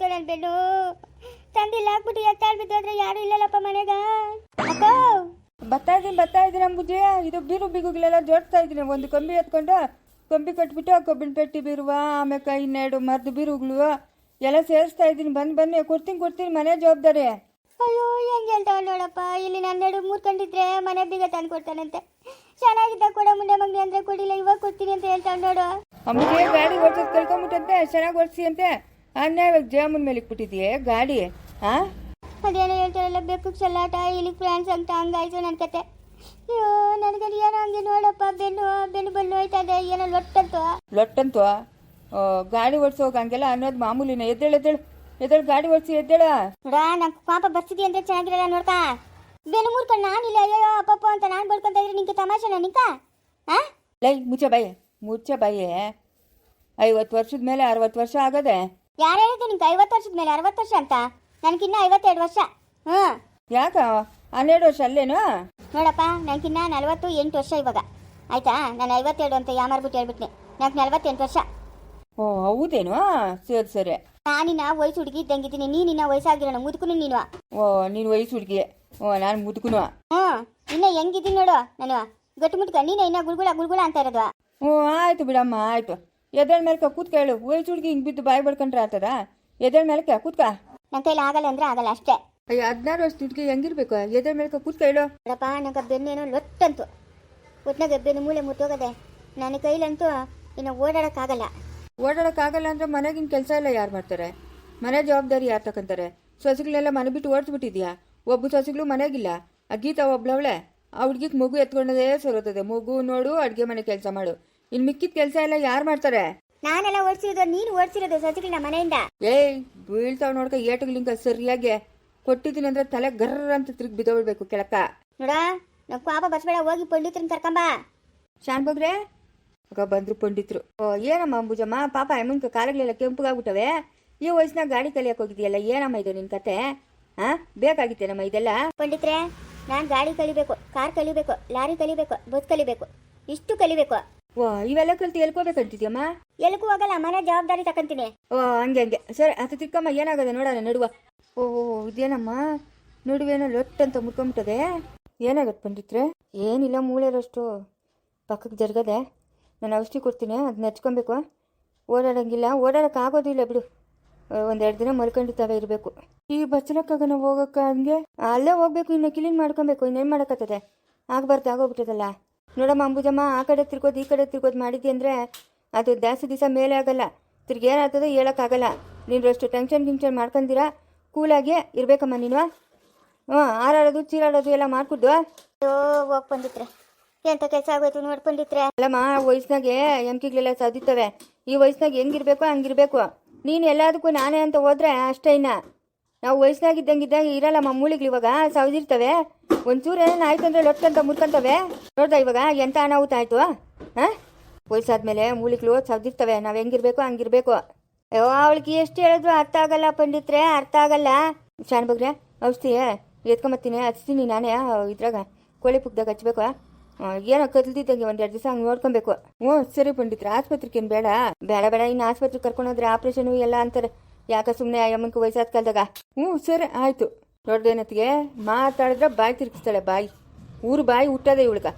ಹೋಯ್ತು ನನ್ನ ಬೆನ್ನು ತಂದಿಲ್ಲ ಹಾಕ್ಬಿಟ್ಟು ಎತ್ತಾಳ್ ಬಿದ್ದೋದ್ರೆ ಯಾರು ಇಲ್ಲಲ್ಲಪ್ಪ ಮನೆಗ. ಅಕ್ಕ! ಬರ್ತಾ ಇದ್ದೀನಿ ಬರ್ತಾ ಇದ್ದೀನಿ ಅಂಬುಜಿ ಇದು ಬೀರು ಬಿಗುಗಳೆಲ್ಲ ಜೋಡಿಸ್ತಾ ಇದೀನಿ ಒಂದು ಕಂಬಿ ಎತ್ಕೊಂಡು ಕಂಬಿ ಕಟ್ಬಿಟ್ಟು ಕೊಬ್ಬಿನ ಪೆಟ್ಟಿ ಬೀರುವ ಆಮೇಲೆ ಇನ್ನೆರಡು ಮರದ ಬೀರುಗಳು ಎಲ್ಲ ಸೇರಿಸ್ತಾ ಇದ್ದೀನಿ ಬಂದು ಬನ್ನಿ ಕೊಡ್ತೀನಿ ಕೊಡ್ತೀನಿ ಮನೆ ಜವಾಬ್ದಾರಿ. ಅಯ್ಯೋ ಹೆಂಗೆ ಹೇಳ್ತಾವ ನೋಡಪ್ಪ. ಇಲ್ಲಿ ನನ್ನೆರಡು ಮೂರ್ಕೊಂಡಿದ್ರೆ ಮನೆ ಬೀಗ ತಂದು ಕೊಡ್ತಾನಂತೆ. ಚೆನ್ನಾಗಿದ್ದ ಕೂಡ ಮುಂದೆ ಮಗ್ನಿ ಅಂದ್ರೆ ಕೊಡಿಲ್ಲ ಇವಾಗ ಕೊಡ್ತೀನಿ ಅಂತ ಹೇಳ್ತಾವ ನೋಡು. ಅಮ್ಮಗೆ ಗಾಡಿ ಓಡಿಸೋದು ಕಳ್ಕೊಂಬಿಟ್ಟಂತೆ ಚೆನ್ನಾಗಿ ಓಡಿಸಿ ಅಂತೆ. ಅನ್ಯಾಯವಾಗಿ ಜಾಮೂನ್ ಮೇಲೆ ಇಟ್ಬಿಟ್ಟಿದ್ಯೆ ಗಾಡಿ? ಹಾ ಅದೇನೋ ಹೇಳ್ತಾರಲ್ಲ ಬೆಕ್ಕು ಚಲ್ಲಾಟ ಇಲ್ಲಿ ಫ್ರಾನ್ಸ್ ಅಂತ ಹಂಗಾಯ್ತು ನನ್ನ ಕತೆ. ಅಯ್ಯೋ ನನಗೆ ಏನೋ ಹಂಗೆ ನೋಡಪ್ಪ ಬೆನ್ನು ಬೆನ್ನು ಹೋಯ್ತಾ ಇದೆ ಏನೋ ಲೊಟ್ಟಂತು ಲೊಟ್ಟಂತು ಗಾಡಿ ಓಡಿಸೋಗ ಹಂಗೆಲ್ಲ ಅನ್ನೋದು ಮಾಮೂಲಿನ. ಎದ್ದೇಳು ಎದ್ದೇಳು. ಎದ್ದೇಳು ಗಾಡಿ ಓಡಿಸಿ ಎದ್ದೇಳ. ನೋಡ ನಂಗೆ ಪಾಪ ಬರ್ತಿದ್ಯ ಅಂದ್ರೆ ಚೆನ್ನಾಗಿರಲ್ಲ ನೋಡ್ತಾ. ಬೆನ್ನು ಮುರ್ಕೊಂಡು ನಾನಿಲ್ಲ ಅಯ್ಯೋ ಅಪ್ಪಪ್ಪ ಅಂತ ನಾನು ಬಡ್ಕೊಂತ ಇದ್ರೆ ನಿಂಗೆ ತಮಾಷೆನ ನಿಂಕ ಹಾ ಲೈ ಮುಚ್ಚ ಬಾಯಿ ಮುಚ್ಚ ಬಾಯಿ. ಐವತ್ತು ವರ್ಷದ ಮೇಲೆ ಅರವತ್ತು ವರ್ಷ ಆಗದೆ. ಯಾರು ಹೇಳಿದ್ದು ನಿಂಗೆ ಐವತ್ತು ವರ್ಷದ ಮೇಲೆ ಅರವತ್ತು ವರ್ಷ ಅಂತ? ನನಗಿನ್ನ ಐವತ್ತೆರಡು ವರ್ಷ. ಹ್ಞೂ ಯಾಕ? ಹನ್ನೆರಡು ವರ್ಷ ಅಲ್ಲೇನು? ನೋಡಪ್ಪ ನನಗಿನ್ನ ನಲವತ್ತು ಎಂಟು ವರ್ಷ ಇವಾಗ. ಆಯ್ತಾ? ನಾನು ಐವತ್ತೆರಡು ಅಂತ ಯಾಮಾರ್ಬಿಟ್ಟು ಹೇಳ್ಬಿಟ್ನೆ. ನನಗೆ ನಲವತ್ತೆಂಟು ವರ್ಷ. ಓ ಹೌದೇನು? ಸರಿ ಸರಿ. ನಾನಿನ್ನ ವಯಸ್ಸು ಹುಡುಗಿ ಇದ್ದಂಗಿದ್ದೀನಿ. ನೀನಿನ್ನ ವಯಸ್ಸಾಗಿರೋಣ. ಮುದುಕುನು ನೀನು. ಓ ನೀನು ವಯಸ್ಸು ಹುಡುಗಿ ಓ ನಾನು ಮುದುಕುನು. ಹ್ಞೂ ಇನ್ನ ಹೆಂಗಿದ್ದೀನಿ ನೋಡು ನಾನು. ಗಟ್ಟಿಮುಟ್ಕ ನೀನೇ ಇನ್ನ ಗುಳ್ಗುಳ ಗುಳ್ಗುಳ ಅಂತ ಇರೋದು. ಓ ಆಯ್ತು ಬಿಡಮ್ಮ ಆಯ್ತು. ಎದ್ದೇಳ ಮೇಲೆ ಕೂತ್ಕೇಳು ವಯಸ್ಸು ಚುಡ್ಗಿ ಹಿಂಗೆ ಬಿದ್ದು ಬಾಯಿ ಬಡ್ಕೊಂಡ್ರೆ ಆತದ ಎದ್ದೇಳ ಮೇಲೆ ಕೂತ್ಕ. ನನ್ನ ಕೈಲಿ ಆಗಲ್ಲ ಅಂದ್ರೆ ಆಗಲ್ಲ ಅಷ್ಟೇ. ಅಯ್ಯ ಹದಿನಾರು ವರ್ಷ ಹುಡುಗಿ ಹೆಂಗಿರ್ಬೇಕು? ಎದ್ದೇಳ ಮೇಲೆ ಕೂತ್ಕೇಳು ನೋಡಪ್ಪ ನಂಗೆ ಬೆನ್ನೇನೋ ಲೊತ್ತಂತು ಒಟ್ನಾಗ ಬೆನ್ನು ಮೂಳೆ ಮುಟ್ಟೋಗದೆ. ನನ್ನ ಕೈಲಂತೂ ಇನ್ನು ಓಡಾಡಕ್ಕಾಗಲ್ಲ. ಓಡಾಡಕ್ಕಾಗಲ್ಲ ಅಂದ್ರೆ ಮನೆಗಿನ ಕೆಲಸ ಎಲ್ಲ ಯಾರು ಮಾಡ್ತಾರೆ? ಮನೆ ಜವಾಬ್ದಾರಿ ಯಾರು ತಗೊಂತಾರೆ ಸೊಸೆಗಳೆಲ್ಲ ಮನೆ ಬಿಟ್ಟು ಓಡಿಸ್ಬಿಟ್ಟಿದ್ಯಾ ಒಬ್ಬ ಸೊಸೆಗಳು ಮನೆಗಿಲ್ಲ. ಆ ಗೀತಾ ಒಬ್ಳವಳೆ. ಆ ಹುಡ್ಗಿಗೆ ಮಗು ಎತ್ಕೊಂಡದೇ ಸರೋತದೆ. ಮಗು ನೋಡು ಅಡುಗೆ ಮನೆ ಕೆಲಸ ಮಾಡು. ಇನ್ನು ಮಿಕ್ಕಿದ ಕೆಲಸ ಎಲ್ಲ ಯಾರು ಮಾಡ್ತಾರೆ? ನಾನೆಲ್ಲ ಓಡಿಸಿರೋದು ನೀನು ಓಡಿಸಿರೋದು ಸಸಿಗಳನ್ನ ಮನೆಯಿಂದ. ಏಯ್ ಬೀಳ್ತಾವ್ ನೋಡ್ಕ ಲಿಂಗ ಸರಿಯಾಗಿ ಕೊಟ್ಟಿದ್ದೀನಿ ಅಂದ್ರೆ ತಲೆ ಗರ್ರ ಅಂತ ತಿರುಗಿ ಬಿದ್ದೋಗ್ಬೇಕು ಕೆಳಕ ನೋಡ ನಾವು ಪಾಪ ಬಸ್ಬೇಡ ಹೋಗಿ ಪಂಡಿತ್ರನ್ ಕರ್ಕೊಂಬ ಶಾನ್ ಬಗ್ರೆ ಆಗ ಬಂದ್ರು ಪಂಡಿತ್ರು. ಓ ಏನಮ್ಮ ಅಂಬುಜಮ್ಮ ಪಾಪ ಅಮ್ಮನ್ಕ ಕಾಲಗಳೆಲ್ಲ ಕೆಂಪುಗಾಗ್ಬಿಟ್ಟವೆ. ಈ ವಯಸ್ಸಿನಾಗ ಗಾಡಿ ಕಲಿಯಕ್ಕೆ ಹೋಗಿದ್ಯಲ್ಲ ಏನಮ್ಮ ಇದು ನಿನ್ ಕತೆ? ಹಾ ಬೇಕಾಗಿತ್ತೇನಮ್ಮ ಇದೆಲ್ಲ? ಪಂಡಿತ್ರೆ ನಾನು ಗಾಡಿ ಕಲಿಬೇಕು ಕಾರ್ ಕಲಿಬೇಕು ಲಾರಿ ಕಲಿಬೇಕು ಬಸ್ ಕಲಿಬೇಕು ಇಷ್ಟು ಕಲಿಬೇಕು. ಓ ಇವೆಲ್ಲ ಕಲ್ತು ಎಲ್ಕೋಬೇಕಂತಿದ್ಯಮ್ಮ? ಎಲ್ಗೂ ಹೋಗಲ್ಲ ಮನೆ ಜವಾಬ್ದಾರಿ ತಕಂತೀನಿ. ಓ ಹಂಗೆ ಹಂಗೆ. ಸರಿ ಅದು ತಿಕ್ಕಮ್ಮ ಏನಾಗದೆ ನೋಡೋಣ ನಡುವ. ಓ ಇದೇನಮ್ಮ? ನಡುವೇನೋ ಲೊಟ್ ಅಂತ ಮುಟ್ಕೊಂಬಿಟ್ಟದೆ ಏನಾಗತ್ತೆ ಪಂಡಿತ್ರೆ? ಏನಿಲ್ಲ ಮೂಳೆರಷ್ಟು. ಪಕ್ಕಕ್ಕೆ ಜರುಗದೆ. ನಾನು ಔಷಧಿ ಕೊಡ್ತೀನಿ ಅದನ್ನ ಹಚ್ಕೊಬೇಕು ಓಡಾಡೋಂಗಿಲ್ಲ ಓಡಾಡಕ್ಕೆ ಆಗೋದಿಲ್ಲ ಬಿಡು ಒಂದೆರಡು ದಿನ ಮಲ್ಕೊಂಡಿದ್ದಾವೆ ಇರಬೇಕು. ಈ ಬಚ್ಚಲಕ್ಕಾಗ ನಾವು ಹೋಗಕ್ಕೆ ಹಂಗೆ? ಅಲ್ಲೇ ಹೋಗ್ಬೇಕು ಇನ್ನು ಕ್ಲೀನ್ ಮಾಡ್ಕೊಬೇಕು ಇನ್ನೇನು ಮಾಡೋಕ್ಕತ್ತದೆ ಆಗ್ಬಾರ್ದು ಆಗೋಗ್ಬಿಟ್ಟದಲ್ಲ. ನೋಡಮ್ಮ ಅಂಬುಜಮ್ಮ ಆ ಕಡೆ ತಿರ್ಗೋದು ಈ ಕಡೆ ತಿರ್ಗೋದು ಮಾಡಿದ್ದಿ ಅಂದರೆ ಅದು ಜಾಸ್ತಿ ದಿವಸ ಮೇಲೆ ಆಗಲ್ಲ. ತಿರ್ಗಿ ಏನಾಗ್ತದೆ ಹೇಳೋಕ್ಕಾಗಲ್ಲ ನೀನು ಅಷ್ಟು ಟೆನ್ಷನ್ ಗಿಂಕ್ಷನ್ ಮಾಡ್ಕೊಂಡಿರಾ ಕೂಲಾಗಿ ಇರಬೇಕಮ್ಮ ನೀನು. ಹ್ಞೂ ಆರಾಡೋದು ಚೀರಾಡೋದು ಎಲ್ಲ ಮಾಡ್ಕೊಡ್ದು. ಅಯ್ಯೋ ಹೋಗ್ ಪಂಡಿತ್ರೆ ಎಂತ ಕೆಲಸ ಆಗೋಯ್ತು ನೋಡಿ ಪಂಡಿತ್ರೆ ಅಲ್ಲಮ್ಮ ವಯಸ್ಸಿನಾಗೆ ಎಮ್ಕಿಗಳೆಲ್ಲ ಸದಿತ್ತವೆ. ಈ ವಯಸ್ಸಿನಾಗ ಹೆಂಗಿರ್ಬೇಕು ಹಂಗಿರ್ಬೇಕು. ನೀನು ಎಲ್ಲದಕ್ಕೂ ನಾನೇ ಅಂತ ಹೋದ್ರೆ ಅಷ್ಟೇ ಇನ್ನ. ನಾವು ವಯಸ್ಸಿನಾಗಿದ್ದಂಗಿದ್ದಾಗ ಇರಲ್ಲ ಮಾಮೂಲಿಗಳು ಇವಾಗ ಸವದಿರ್ತವೆ ಒಂಚೂರು ಏನೇನು ಆಯ್ತು ಅಂದ್ರೆ ಲೊಟ್ಕಂತ ಮುರ್ಕಂತವೆ ನೋಡ್ದ ಇವಾಗ, ಎಂತ ಅನಾಹುತ ಆಯ್ತು? ಹಾಂ? ವಯಸ್ಸಾದ್ಮೇಲೆ ಮೂಲಿಗಳು ಸವದಿರ್ತವೆ ನಾವು ಹೆಂಗಿರ್ಬೇಕು, ಹಂಗಿರ್ಬೇಕು. ಅಯ್ಯೋ ಅವಳಿಗೆ ಎಷ್ಟು ಹೇಳಿದ್ರು ಅರ್ಥ ಆಗಲ್ಲ ಪಂಡಿತ್ರೆ, ಅರ್ಥ ಆಗಲ್ಲ. ಶಾನ್ ಬಗ್ರೆ, ಔಷಧಿ ಎತ್ಕೊಂಬತ್ತೀನಿ, ಹಚ್ತೀನಿ ನಾನೇ ಇದ್ರಾಗ. ಕೋಳಿ ಪುಗ್ದಾಗ ಹಚ್ಬೇಕು. ಏನೋ ಕದ್ದಿದ್ದಂಗೆ ಒಂದೆರಡು ದಿವಸ ಹಂಗೆ ನೋಡ್ಕೊಬೇಕು. ಹ್ಞೂ, ಸರಿ ಪಂಡಿತ್ರ, ಆಸ್ಪತ್ರೆಗೆ ಏನು ಬೇಡ? ಬೇಡ ಬೇಡ. ಇನ್ನು ಆಸ್ಪತ್ರೆಗೆ ಕರ್ಕೊಂಡೋದ್ರೆ ಆಪ್ರೇಷನು ಎಲ್ಲ ಅಂತಾರೆ. ಯಾಕ ಸುಮ್ಮನೆ ಅಮ್ಮನಿಗೆ ವಯಸ್ಸಾದ ಕಾಲದಾಗ ಹ್ಞೂ ಸರಿ ಆಯಿತು. ದೊಡ್ಡದೇನತ್ತಿಗೆ ಮಾತಾಡಿದ್ರೆ ಬಾಯಿ ತಿರುಗಿಸ್ತಾಳೆ ಬಾಯಿ ಊರು ಬಾಯಿ ಹುಟ್ಟದೆ ಇವಳ್ಗ.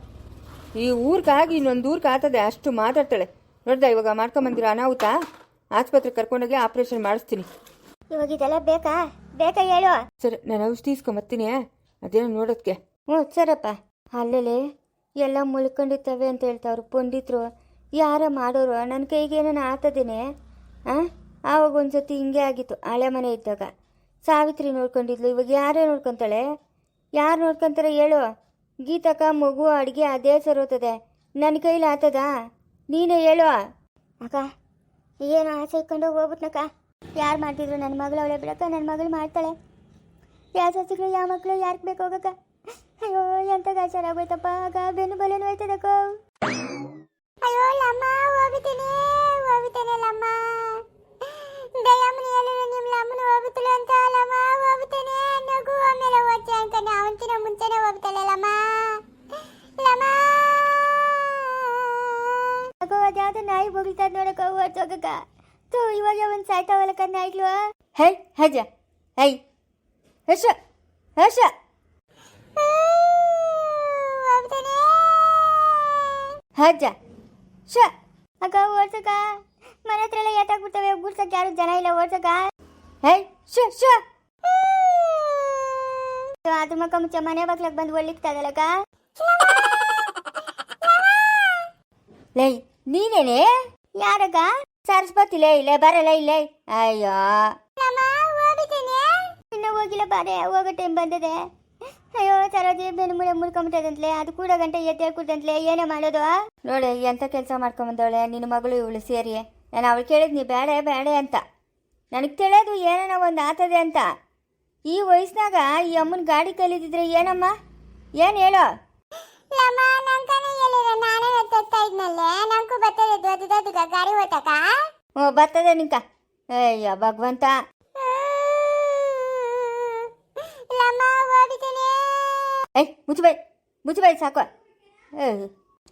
ಈ ಊರಿಗಾಗಿ ಇನ್ನೊಂದು ಊರಿಗೆ ಆತದೆ ಅಷ್ಟು ಮಾತಾಡ್ತಾಳೆ. ನೋಡ್ದ ಇವಾಗ ಮಾಡ್ಕೊಂಬಂದಿರೋ ಅನಾಹುತ ಆಸ್ಪತ್ರೆಗೆ ಕರ್ಕೊಂಡೋಗಿ ಆಪ್ರೇಷನ್ ಮಾಡಿಸ್ತೀನಿ. ಇವಾಗ ಇದೆಲ್ಲ ಬೇಕಾ? ಬೇಕಾ ಹೇಳು. ಸರ್ ನಾನು ಔಷಧಿ ಇಸ್ಕೊಂಬರ್ತೀನಿ ಅದೇನೋ ನೋಡೋದಕ್ಕೆ ಹ್ಞೂ ಸರಪ್ಪ. ಅಲ್ಲೇ ಎಲ್ಲ ಮುಳ್ಕೊಂಡಿರ್ತವೆ ಅಂತ ಹೇಳ್ತಾವ್ರು ಪಂಡಿತರು. ಯಾರ ಮಾಡೋರು? ನನ್ನ ಕೈಗೆ ಏನೇನು ಆತದೇನೆ ಹಾಂ ಆವಾಗ ಒಂದ್ಸತಿ ಹಿಂಗೆ ಆಗಿತ್ತು ಹಳೆ ಮನೆ ಇದ್ದಾಗ. ಸಾವಿತ್ರಿ ನೋಡ್ಕೊಂಡಿದ್ಲು ಇವಾಗ ಯಾರೇ ನೋಡ್ಕೊತಾಳೆ? ಯಾರು ನೋಡ್ಕೊಂತಾರೆ ಹೇಳು. ಗೀತಕ್ಕ ಮಗು ಅಡುಗೆ ಅದೇ ಸರೋತದೆ ನನ್ನ ಕೈಲಿ ಆತದ? ನೀನೇ ಹೇಳು. ಅಕ್ಕ ಏನು ಆಸೆ ಇಟ್ಕೊಂಡು ಹೋಗ್ಬಿಟ್ನಕ್ಕ? ಯಾರು ಮಾಡ್ತಿದ್ರು ನನ್ನ ಮಗಳು ಅವಳೆ ಬಿಡಕ್ಕ? ನನ್ನ ಮಗಳು ಮಾಡ್ತಾಳೆ. ಯಾವ ಸಸಿಗಳು ಯಾವ ಮಕ್ಕಳು ಯಾರಿಗೆ ಬೇಕು ಹೋಗಕ್ಕ? ಅಯ್ಯೋ ಎಂತ ಗಾಚಾರ ಆಗೋಯ್ತಪ್ಪ. ಆಗ ಬೆನ್ನು ಬಲೇನು ಹೋಯ್ತದಕ್ಕೋ ಅಯ್ಯೋ ಲಮ್ಮ ಹೋಗ್ತೀನಿ ಹೋಗ್ತೇನೆ ಲಮ್ಮ ದಯಮ್ಮನ ಹೇಳಿದ್ರೆ ನಿಮ್ಮ ಲಮ್ಮನ ಹೋಗುತ್ತಲ್ಲ ಅಂತ ಲಮ್ಮ ಹೋಗುತ್ತೇನೆ ನಗು ಆಮೇಲೆ ಓದ್ತೆ ಅಂತ ಅವಂತಿನ ಮುಂಚೆನೆ ಹೋಗ್ತಾಳೆ ಲಮ್ಮ ಲಮ್ಮ ಅಗೋ ಅದ್ಯಾವ್ದು ನಾಯಿ ಆಯ್ಲು ಹೇ ಹಜ ಹೈ ಹರ್ಷ ಹರ್ಷ. ಹಜ ಶ. ಅಕ್ಕ ಓಡ್ಸಕ ಮನೆ ಹತ್ರ ಎಲ್ಲ ಏಟಾಗ್ಬಿಡ್ತವೆ ಗುಡ್ಸಕ್ಕೆ ಯಾರು ಜನ ಇಲ್ಲ ಓಡ್ಸಕ ಹೇ ಶ ಶ. ಅದ್ರ ಮಕ್ಕ ಮುಂಚೆ ಮನೆ ಬಗ್ಲಕ್ ಬಂದು ಒಳ್ಳಿಕ್ತದಲ್ಲಕ್ಕ ಲೈ ನೀನೇನೆ? ಯಾರಕ್ಕ? ಸರಸ್ವತಿ ಇಲ್ಲೇ ಬರಲ್ಲ ಇಲ್ಲೇ. ಅಯ್ಯೋ. ಇನ್ನು ಹೋಗಿಲ್ಲ ಬಾರೆ, ಹೋಗೋ ಟೈಮ್ ಬಂದಿದೆ. ಅಯ್ಯೋ, ಸರೋಜಿ, ಬೆನ್ನು ಮುಳೆ ಮುಳ್ಕೊಂಬಿಟ್ಟದಂತ್ಲೆ ಅದು ಕೂಡ ಗಂಟೆ ಎದ್ದೇಳ್ಕೊಡ್ತಂತ್ಲೆ ಏನೇ ಮಾಡೋದು? ನೋಡಿ ಎಂಥ ಕೆಲಸ ಮಾಡ್ಕೊಂಬಂದವಳೆ, ನಿನ್ನ ಮಗಳು ಇವಳು ಸೇರಿ ನಾನು ಅವಳು ಕೇಳಿದ್ ನೀ ಬೇಡ ಬೇಡ ಅಂತ. ನನಗೆ ತಿಳಿಯೋದು ಏನೋ ಒಂದು ಆತದೆ ಅಂತ. ಈ ವಯಸ್ಸಿನಾಗ ಈ ಅಮ್ಮನ ಗಾಡಿ ಕಲಿತಿದ್ರೆ ಏನಮ್ಮ? ಏನು ಹೇಳೋ? ಗಾಡಿ ಓಟಕ? ಹ್ಞೂ ಬರ್ತದೆ ನಿಂಕ. ಅಯ್ಯ ಭಗವಂತ. ಏಯ್ ಮುಚ್ಚಬಾಯ್ ಮುಚ್ಚಬಾಯ್ ಸಾಕು.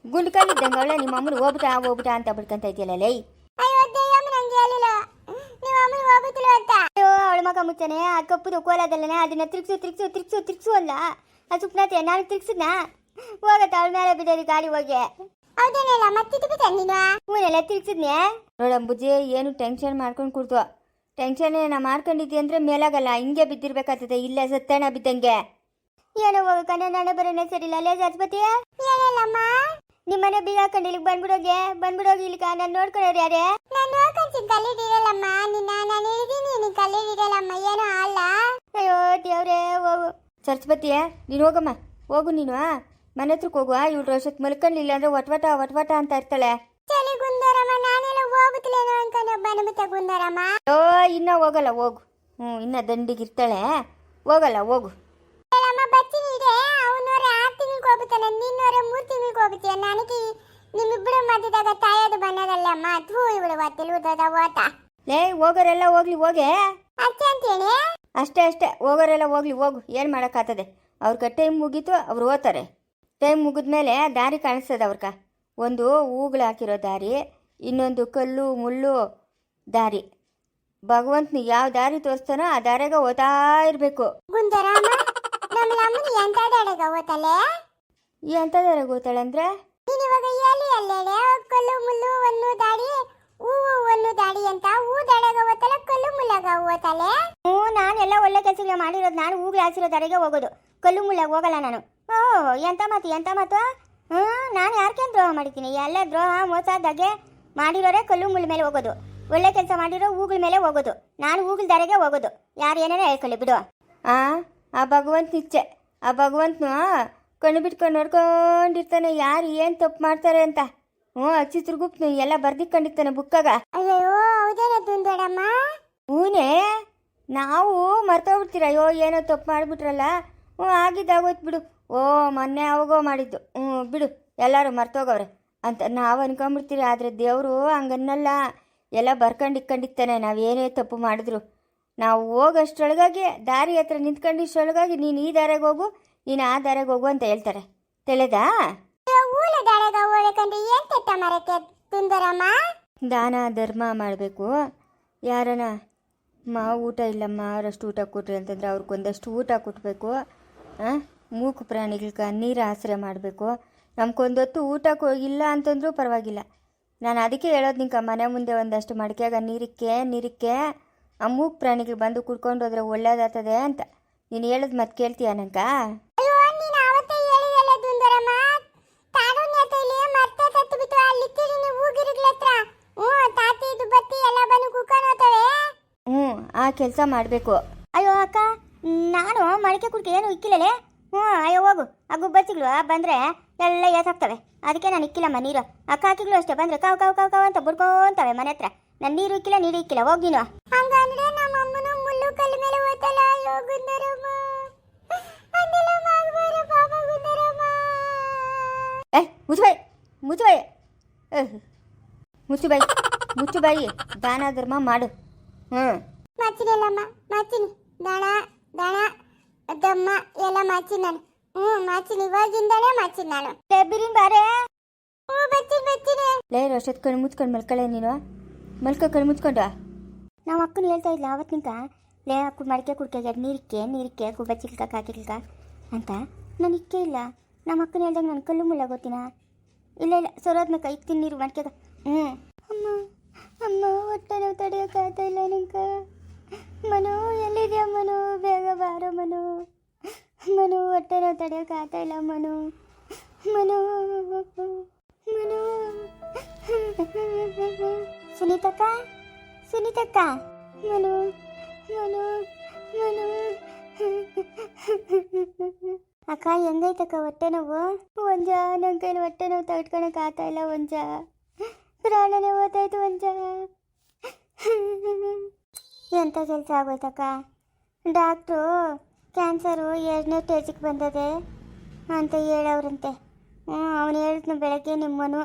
ಗುಂಡು ಕಲ್ಲಿದ್ದಂಗೆ ಅವಳೆ ನಿಮ್ಮ ಅಮ್ಮನ ಹೋಗ್ಬಿಟ ಹೋಗ್ಬಿಟ ಅಂತ ಬಿಡ್ಕಂತ ಇದೆಯಲ್ಲ ಲೈ. ಅಯ್ಯೋ ಅವಳ ಮಗ ಮುಚ್ಚನೆ ಆ ಕಪ್ಪುದು ಕೋಲದಲ್ಲನೆ ಅದನ್ನ ತಿರ್ಗ್ಸು ತಿರ್ಗ್ಸು ತಿರ್ಗ್ಸು ತಿರ್ಗ್ಸು ಅಲ್ಲ ಆ ಸುಪ್ನಾತೆ ನಾನು ತಿರ್ಗ್ಸಿದ್ನ? ಹೋಗತ್ತ ಅವಳ ಮೇಲೆ ಬಿದ್ದರಿ ಗಾಡಿ ಹೋಗಿ. ಹೌದೇನಲ್ಲ ಮತ್ತೆ ನೀನು. ಹೂನೆಲ್ಲ ತಿರ್ಗ್ಸಿದ್ನೆ ನೋಡಂಬುಜಿ ಏನು ಟೆನ್ಷನ್ ಮಾಡ್ಕೊಂಡು ಕೂಡ್ತು ಟೆನ್ಷನ್ ನಾ ಮಾಡ್ಕೊಂಡಿದ್ದಿ ಅಂದ್ರೆ ಮೇಲಾಗಲ್ಲ ಹಿಂಗೆ ಬಿದ್ದಿರ್ಬೇಕಾಗ್ತದೆ ಇಲ್ಲ ಸತ್ತಣ ಬಿದ್ದಂಗೆ. ಏನೋ ಹೋಗಕ್ಕ ನಾನು ಬರೋಣ ಸರಿಲ್ಲ ಅಲ್ಲೇ ಜಾಸ್ಪತಿ ಏನಿಲ್ಲಮ್ಮ? ನಿಮ್ಮನೆ ಬೀಗ ಹಾಕೊಂಡು ಇಲ್ಲಿಗೆ ಬಂದ್ಬಿಡೋಗೆ ಬಂದ್ಬಿಡೋಗಿ ಇಲ್ಲಿಗ ನಾನು ನೋಡ್ಕೊಳ್ಳೋರು ಯಾರೇ? ನಾನು ನೋಡ್ಕೊಂತೀನಿ ಕಲ್ಲಿಡಿರಲ್ಲಮ್ಮ ನಿನ್ನ ನಾನು ಇದ್ದೀನಿ ನೀನು ಕಲ್ಲಿಡಿರಲ್ಲಮ್ಮ ಏನೋ ಅಲ್ಲ. ಅಯ್ಯೋ ದೇವ್ರೇ ಹೋಗು. ಸರಸ್ವತಿ ನೀನು ಹೋಗಮ್ಮ ಹೋಗು ನೀನು ಮನೆ ಹತ್ರಕ್ಕೆ ಹೋಗುವ ಇವಳು ರೋಷಕ್ ಮಲ್ಕೊಂಡಿಲ್ಲ ಅಂದ್ರೆ ಒಟ್ವಟ ಒಟ್ವಟ ಅಂತ ಇರ್ತಾಳೆ. ಚಲಿ ಗುಂದರಮ್ಮ ನಾನೆಲ್ಲ ಹೋಗುತ್ತಲೇನೋ ಅನ್ಕೊಂಡು ಬಂದ್ಬಿಟ್ಟ ಗುಂದರಮ್ಮ. ಓ ಇನ್ನ ಹೋಗಲ್ಲ ಹೋಗು. ಹ್ಞೂ ಇನ್ನ ದಂಡಿಗಿರ್ತಾಳೆ ಹೋಗಲ್ಲ ಹೋಗು. ಅಮ್ಮ ಬಚ್ಚಿನ ಇದೆ ಅವನವರ ಆರು ತಿಂಗಳಿಗೆ ಹೋಗುತ್ತಾನೆ ನಿನ್ನವರ ಮೂರು ತಿಂಗಳಿಗೆ ಹೋಗುತ್ತೀಯ ನನಗೆ ನಿಮ್ಮಿಬ್ಬರು ಮಧ್ಯದಾಗ ತಾಯೋದು ಬನ್ನದಲ್ಲಮ್ಮ ಥೂ ಇವಳು ಒತ್ತಿಲ್ವುದದ ಓತ ಲೇ ಹೋಗೋರೆಲ್ಲ ಹೋಗ್ಲಿ ಹೋಗೆ. ಅಷ್ಟೇ ಅಂತೇಳಿ ಅಷ್ಟೇ ಅಷ್ಟೇ. ಹೋಗೋರೆಲ್ಲ ಹೋಗ್ಲಿ ಹೋಗು. ಏನು ಮಾಡೋಕ್ಕಾಗ್ತದೆ ಅವ್ರ ಕಟ್ಟೆ ಮುಗೀತು ಅವ್ರು ಓದ್ತಾರೆ. ಟೈಮ್ ಮುಗಿದ್ಮೇಲೆ ದಾರಿ ಕಾಣಿಸ್ತದೆ ಅವ್ರಕ. ಒಂದು ಹೂಗಳು ಹಾಕಿರೋ ದಾರಿ ಇನ್ನೊಂದು ಕಲ್ಲು ಮುಳ್ಳು ದಾರಿ. ಭಗವಂತನ ಯಾವ ದಾರಿ ತೋರಿಸ್ತಾನೋ ಆ ದಾರಿಗೆ ಓದ್ತಾ ಇರಬೇಕು. ಗುಂದರಾಮ ನಮ್ಮ ಅಮ್ಮನ ಎಂತ ದಡಗ ಓತಲೆ ಎಂಥ ದಾರಿ ಓದ್ತಾಳೆ ಅಂದ್ರೆ? ನೀನು ಇವಾಗ ಎಲ್ಲಿ ಅಲ್ಲೇಳೆ? ಕಲ್ಲು ಮುಳ್ಳು ಒಂದು ದಾಡಿ ಹೂವು ಒಂದು ದಾಡಿ ಅಂತ ಹೂ ದಡಗ ಓತಲ್ಲ ಕಲ್ಲು ಮುಳ್ಳಗ ಓತಲೆ ಹ್ಞೂ ನಾನೆಲ್ಲ ಒಳ್ಳೆ ಕೆಲಸಗಳ ಮಾಡಿರೋದು ನಾನು ಹೂಗಳು ಹಾಸಿರೋ ದಾರಿಗೆ ಹೋಗೋದು. ಕಲ್ಲು ಮುಳ್ಳಾಗ ಹೋಗಲ್ಲ ನಾನು. ಓ ಎಂಥ ಮಾತು ಎಂಥ ಮಾತು? ಹ್ಞೂ ನಾನು ಯಾರ್ಕೇನು ದ್ರೋಹ ಮಾಡಿದ್ದೀನಿ? ಎಲ್ಲ ದ್ರೋಹ ಮೋಸದಾಗೆ ಮಾಡಿರೋರೆ ಕಲ್ಲು ಮುಳ್ಳ ಮೇಲೆ ಹೋಗೋದು. ಒಳ್ಳೆ ಕೆಲಸ ಮಾಡಿರೋ ಹೂಗಳ ಮೇಲೆ ಹೋಗೋದು. ನಾನು ಹೂಗಳ ದಾರಿಗೆ ಹೋಗೋದು. ಯಾರು ಏನೇನೋ ಹೇಳ್ಕೊಳ್ಳಿ ಬಿಡು. ಆ ಆ ಭಗವಂತ ಇಚ್ಛೆ ಆ ಭಗವಂತನು ಕಣ್ಣು ಬಿಟ್ಕೊಂಡು ನೋಡ್ಕೊಂಡಿರ್ತಾನೆ. ಯಾರು ಏನು ತಪ್ಪು ಮಾಡ್ತಾರೆ ಅಂತ. ಹ್ಞೂ ಚಿತ್ರಗುಪ್ತನು ಎಲ್ಲ ಬರ್ದಿಕ್ಕೊಂಡಿರ್ತಾನೆ ಬುಕ್ಕಾಗ. ಅಯ್ಯೋ ಹೂನೇ ನಾವು ಮರ್ತೋಗ್ಬಿಡ್ತೀರ? ಅಯ್ಯೋ ಏನೋ ತಪ್ಪು ಮಾಡಿಬಿಟ್ರಲ್ಲ. ಹ್ಞೂ ಆಗಿದ್ದಾಗೋಯ್ತು ಬಿಡು. ಓ, ಮೊನ್ನೆ ಅವಾಗೋ ಮಾಡಿದ್ದು. ಹ್ಞೂ, ಬಿಡು, ಎಲ್ಲರೂ ಮರ್ತೋಗವ್ರೆ ಅಂತ ನಾವು ಅನ್ಕೊಂಬಿಡ್ತೀರಿ ಆದರೆ ದೇವರು ಹಂಗನ್ನಲ್ಲ. ಎಲ್ಲ ಬರ್ಕೊಂಡು ನಾವು ನಾವೇನೇ ತಪ್ಪು ಮಾಡಿದ್ರು. ನಾವು ಹೋಗೋಷ್ಟ್ರೊಳಗಾಗಿ ದಾರಿ ಹತ್ರ ನಿಂತ್ಕೊಂಡಿಷ್ಟೊಳಗಾಗಿ ನೀನು ಈ ದಾರಿಗೆ ಹೋಗು, ನೀನು ಆ ದಾರಿಗೆ ಹೋಗು ಅಂತ ಹೇಳ್ತಾರೆ. ತಿಳಿದಾ? ಏನ್ ದಾನ, ಧರ್ಮ ಮಾಡಬೇಕು. ಯಾರನ? ಮಾ ಊಟ ಇಲ್ಲಮ್ಮ, ಅವರಷ್ಟು ಊಟ ಕೊಟ್ರಿ ಅಂತಂದ್ರೆ ಅವ್ರಿಗೊಂದಷ್ಟು ಊಟ ಕೊಟ್ಟಬೇಕು ಮೂಕು ಪ್ರಾಣಿಗಳ ನೀರು ಆಶ್ರಯ ಮಾಡಬೇಕು. ನಮ್ಗೊಂದೊತ್ತು ಊಟಕ್ಕೆ ಹೋಗಿಲ್ಲ ಅಂತಂದ್ರೂ ಪರವಾಗಿಲ್ಲ. ನಾನು ಅದಕ್ಕೆ ಹೇಳೋದು ನಿಂಕ ಮನೆ ಮುಂದೆ ಒಂದಷ್ಟು ಮಡಿಕೆಗ ನೀರಿಕ್ಕೆ ನೀರಿಕ್ಕೆ ಆ ಮೂಕು ಪ್ರಾಣಿಗಳು ಬಂದು ಕುಡ್ಕೊಂಡು ಹೋದ್ರೆ ಒಳ್ಳೇದಾಗ್ತದೆ ಅಂತ. ನೀನು ಹೇಳೋದು ಮತ್ತೆ ಕೇಳ್ತೀಯ ನಂಕ ಹ್ಞೂ ಆ ಕೆಲಸ ಮಾಡಬೇಕು. ಅಯ್ಯೋ ಅಕ್ಕ ನಾನು ಮಡಿಕೆ ಕುಡ್ಕೆ ಏನು ಇಕ್ಕಿಲ್ಲಲೇ? ಹ್ಞೂ ಅಯ್ಯೋ ಹೋಗು. ಆ ಗುಬ್ಬಚ್ಚಿಗಳು ಬಂದರೆ ಎಲ್ಲ ಏಸಾಗ್ತವೆ. ಅದಕ್ಕೆ ನಾನು ಇಕ್ಕಿಲ್ಲಮ್ಮ ನೀರು. ಆ ಕಾಕಿಗಳು ಅಷ್ಟೇ ಬಂದರೆ ಕಾವು ಕಾವು ಕಾವು ಕಾವು ಅಂತ ಬುಡ್ಕೊಂತವೆ ಮನೆ ಹತ್ರ. ನಾನು ನೀರು ಇಕ್ಕಿಲ್ಲ ನೀರು ಇಕ್ಕಿಲ್ಲ ಹೋಗಿ ನೀನು. ಹಂಗಂದ್ರೆ ನಮ್ಮ ಅಮ್ಮನ ಮುಳ್ಳು ಕಲ್ಲು ಮೇಲೆ ಓತಲ್ಲ ಅಯ್ಯೋ ಗುಂದರಮ್ಮ. ಅದೆಲ್ಲ ಮಾಡ್ಬೇಡ ಪಾಪ ಗುಂದರಮ್ಮ. ಏ ಮುಚ್ಚುಬಾಯಿ ಮುಚ್ಚುಬಾಯಿ ಮುಚ್ಚುಬಾಯಿ ಮುಚ್ಚುಬಾಯಿ ದಾನ ಧರ್ಮ ಮಾಡು. ಹ್ಞೂ ಮಾಚಿನಲ್ಲಮ್ಮ ಮಾಚಿನಿ ದಾಣ ದಣ. ದಮ್ಮ ಎಲ್ಲ ಮಾಚಿ ನಾನು. ಹ್ಞೂ ಮಾಚಿನಿ ಇವಾಗಿಂದಲೇ ಮಾಚಿನ ನಾನು. ಬಿರಿನ್ ಬಾರೆ. ಹ್ಞೂ ಬಚ್ಚಿನ ಬಚ್ಚಿನಿ ಲೇ ವರ್ಷದ ಕಣ್ಣು ಮುಚ್ಕೊಂಡು ಮಲ್ಕೊಳ್ಳೆ ನೀನು. ಮಲ್ಕೊ ಕಣ್ಣು ಮುಚ್ಕೊಂಡು ನಾವು ಅಕ್ಕನ ಹೇಳ್ತಾ ಇದ್ಲ ಅವತ್ತಿನಿಂದ ಲೇ ಅಕ್ಕ ಮಡಿಕೆ ಕುಡ್ಕೆ ನೀರಿಕೆ ನೀರಿಕೆ ಗುಬ್ಬ ಚಿಲ್ಕ ಕಾಕಿಲ್ಕ ಅಂತ. ನಾನು ಇಕ್ಕೇ ಇಲ್ಲ. ನಮ್ಮ ಅಕ್ಕನ ಹೇಳ್ದಾಗ ನನ್ನ ಕಲ್ಲು ಮುಳ್ಳ ಗೊತ್ತಿನ? ಇಲ್ಲ ಇಲ್ಲ ಸರೋದ್ನ ಕೈ ತಿನ್ನೀರು ನೀರು ಮಡ್ಕೆಗ ಹ್ಞೂ ಅಮ್ಮ ಅಮ್ಮ ಹೊಟ್ಟೆ ನೋವು ತಡೆಯೋಕ್ಕಾಗ್ತಾ ಇಲ್ಲ ನಿಂಕ ಮನು, ಎಲ್ಲಿದೆಯಾ ಮನು? ಬೇಗ ಬಾರೋ ಮನು. ಮನು ಹೊಟ್ಟೆ ನೋವು ಆಗ್ತಾ ಇಲ್ಲ ಮನು. ಮನು ಮನು. ಸುನೀತಕ್ಕ? ಸುನೀತಕ್ಕ? ಮನು ಮನು ಮನು. ಅಕ್ಕ, ಹೆಂಗೈತಕ್ಕ ಹೊಟ್ಟೆ ನೋವು? ಒಂಜ ನನ್ನ ಕೈಲಿ ಹೊಟ್ಟೆ ನೋವು ತಡ್ಕೊಳಕ್ ಆಗ್ತಾ ಇಲ್ಲ ಒಂಜ. ಪ್ರಾಣನೇ ಓದಾಯ್ತು ಒಂಜ. ಎಂಥ ಕೆಲಸ ಆಗೋಯ್ತಕ್ಕ? ಡಾಕ್ಟ್ರು ಕ್ಯಾನ್ಸರು ಎರಡನೇ ಸ್ಟೇಜಿಗೆ ಬಂದದೆ ಅಂತ ಹೇಳವ್ರಂತೆ. ಹ್ಞೂ, ಅವನು ಹೇಳಿದ್ನು ಬೆಳಗ್ಗೆ ನಿಮ್ಮನು.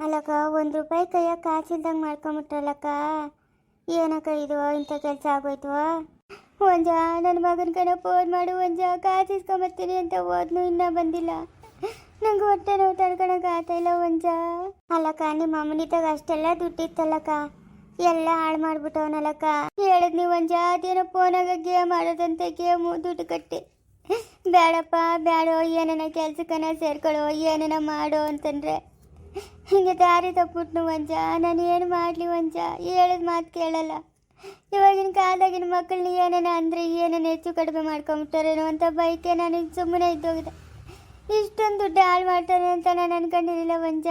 ಅಲ್ಲಕ್ಕ, ಒಂದು ರೂಪಾಯಿ ಕೈಯಾಗ ಕಾಸಿಲ್ದಂಗೆ ಮಾಡ್ಕೊಂಬಿಟ್ರಲ್ಲಕ್ಕ? ಏನಕ್ಕ ಇದು, ಇಂಥ ಕೆಲಸ ಆಗೋಯ್ತು? ಒಂಜ ನನ್ನ ಮಗನ ಕಡೆ ಫೋನ್ ಮಾಡು ಒಂಜ ಕಾಸು ಇಸ್ಕೊಂಬರ್ತೀನಿ ಅಂತ ಹೋದ್ನು, ಇನ್ನೂ ಬಂದಿಲ್ಲ. ನಂಗೆ ಹೊಟ್ಟೆ ನೋವು ತಡ್ಕೊಳಕ್ಕೆ ಆಗ್ತಾ ಇಲ್ಲ ಒಂಜ ಅಲ್ಲಕ್ಕ ನಿಮ್ಮ ಅಮ್ಮನಿದ್ದಾಗ ಅಷ್ಟೆಲ್ಲ ದುಡ್ಡಿತ್ತಲ್ಲಕ್ಕ? ಎಲ್ಲ ಹಾಳು ಮಾಡ್ಬಿಟ್ಟವನಲ್ಲಕ್ಕ ಹೇಳಿದ್ ನೀವು ಒಂಜ ಜಾತಿನ ಫೋನಾಗ ಗೇಮ್ ಆಡೋದಂತೆ ಗೇಮು, ದುಡ್ಡು ಕಟ್ಟಿ. ಬೇಡಪ್ಪ ಬೇಡೋ ಏನನ ಕೆಲ್ಸಕ್ಕನ ಸೇರ್ಕೊಳ್ಳೋ, ಏನನ ಮಾಡೋ ಅಂತಂದ್ರೆ. ಹಿಂಗೆ ದಾರಿ ತಪ್ಪಿಟ್ನು ಒಂಜ ನಾನು ಏನು ಮಾಡಲಿ ಒಂಜ ಹೇಳಿದ ಮಾತು ಕೇಳಲ್ಲ. ಇವಾಗಿನ ಕಾಲದಾಗಿನ ಮಕ್ಕಳನ್ನ ಏನೇನ ಅಂದರೆ ಏನೇನು ಹೆಚ್ಚು ಕಡಿಮೆ ಮಾಡ್ಕೊಂಬಿಟ್ಟಾರೇನೋ ಅಂತ ಬೈಕೆ ನಾನು ಸುಮ್ಮನೆ ಇದ್ದೋಗಿದೆ. ಇಷ್ಟೊಂದು ದುಡ್ಡು ಹಾಳು ಮಾಡ್ತಾರೆ ಅಂತ ನಾನು ಅನ್ಕೊಂಡಿರಲಿಲ್ಲ ಒಂಜ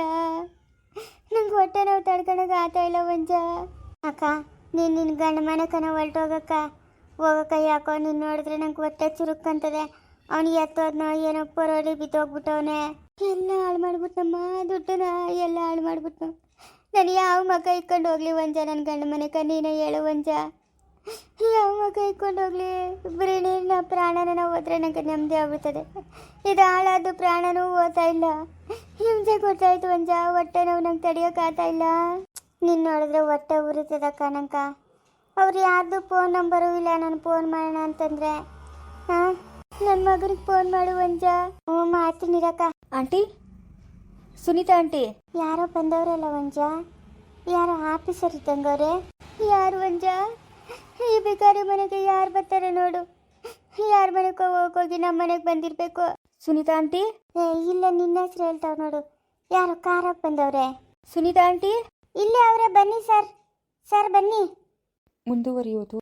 ನಂಗೆ ಹೊಟ್ಟೆ ನೋವು ತಡ್ಕೊಳಕ್ಕೆ ಆತ ಇಲ್ಲ ಒಂಜ ಅಕ್ಕ, ನೀನು ನಿನ್ನ ಗಂಡ ಮನೆಕನ ಹೊರಟೋಗಕ್ಕ ಹೋಗಕ್ಕ ಯಾಕೋ ನೀನು ನೋಡಿದ್ರೆ ನಂಗೆ ಹೊಟ್ಟೆ ಚುರುಕ್ಕಂತದೆ ಅವ್ನಿಗೆ ಎತ್ತೋದ್ನೋ ಏನೋ ಪರೋಲಿ ಬಿದ್ದೋಗ್ಬಿಟ್ಟವನೆ. ಎಲ್ಲ ಹಾಳು ಮಾಡ್ಬಿಟ್ಟಮ್ಮ ದುಡ್ಡನ್ನ ಎಲ್ಲ ಹಾಳು ಮಾಡ್ಬಿಟ್ಟು ನಾನು ಯಾವ ಮಗ ಇಕ್ಕೊಂಡು ಹೋಗ್ಲಿ ಒಂಜ ನನ್ನ ಗಂಡ ಮನೆಕ ನೀನೇ ಹೇಳು ಒಂಜ ಯಾವ ಕೈಕೊಂಡೋಗ್ಲಿ ಇಕ್ಕೊಂಡು ಹೋಗ್ಲಿ. ಬರೀ ನೀರಿನ ಪ್ರಾಣನ ಹೋದ್ರೆ ನನಗೆ ನೆಮ್ಮದಿ ಆಗುತ್ತದೆ. ಇದು ಹಾಳಾದ ಪ್ರಾಣನೂ ಓದ್ತಾ ಇಲ್ಲ. ಹಿಂಸೆ ಕೊಡ್ತಾಯ್ತು ಒಂಜ ಹೊಟ್ಟೆ ನೋವು ನಂಗೆ ತಡಿಯೋಕ್ಕಾಗ್ತಾ ಇಲ್ಲ. ನಿನ್ನ ನೋಡಿದ್ರೆ ಹೊಟ್ಟೆ ಉರಿತದಕ್ಕ ನಂಕ ಅವ್ರು ಯಾರ್ದು ಫೋನ್ ನಂಬರು ಇಲ್ಲ ನಾನು ಫೋನ್ ಮಾಡೋಣ ಅಂತಂದ್ರೆ. ಹಾಂ ನನ್ನ ಮಗನಿಗೆ ಫೋನ್ ಮಾಡು ಒಂಜ ಹ್ಞೂ ಮಾಡ್ತೀನಿರಕ್ಕ ಆಂಟಿ? ಸುನೀತಾ ಆಂಟಿ? ಯಾರೋ ಬಂದವರಲ್ಲ ಒಂಜ ಯಾರೋ ಆಫೀಸರ್ ಇದ್ದಂಗವ್ರೆ ಯಾರು ಒಂಜ ಈ ಭಿಕಾರಿ ಮನೆಗೆ ಯಾರು ಬರ್ತಾರೆ ನೋಡು. ಯಾರ ಮನೆಗೆ ಹೋಗೋಗಿ ನಮ್ಮ ಮನೆಗೆ ಬಂದಿರಬೇಕು? ಸುನೀತಾ ಆಂಟಿ? ಇಲ್ಲ ನಿನ್ನ ಹೆಸರು ಹೇಳ್ತಾವ್ ನೋಡು. ಯಾರು ಕಾರಕ್ಕೆ ಬಂದವ್ರೆ. ಸುನೀತಾ ಆಂಟಿ? ಇಲ್ಲೇ ಅವರೇ ಬನ್ನಿ ಸರ್. ಸರ್ ಬನ್ನಿ. ಮುಂದುವರಿಯೋದು.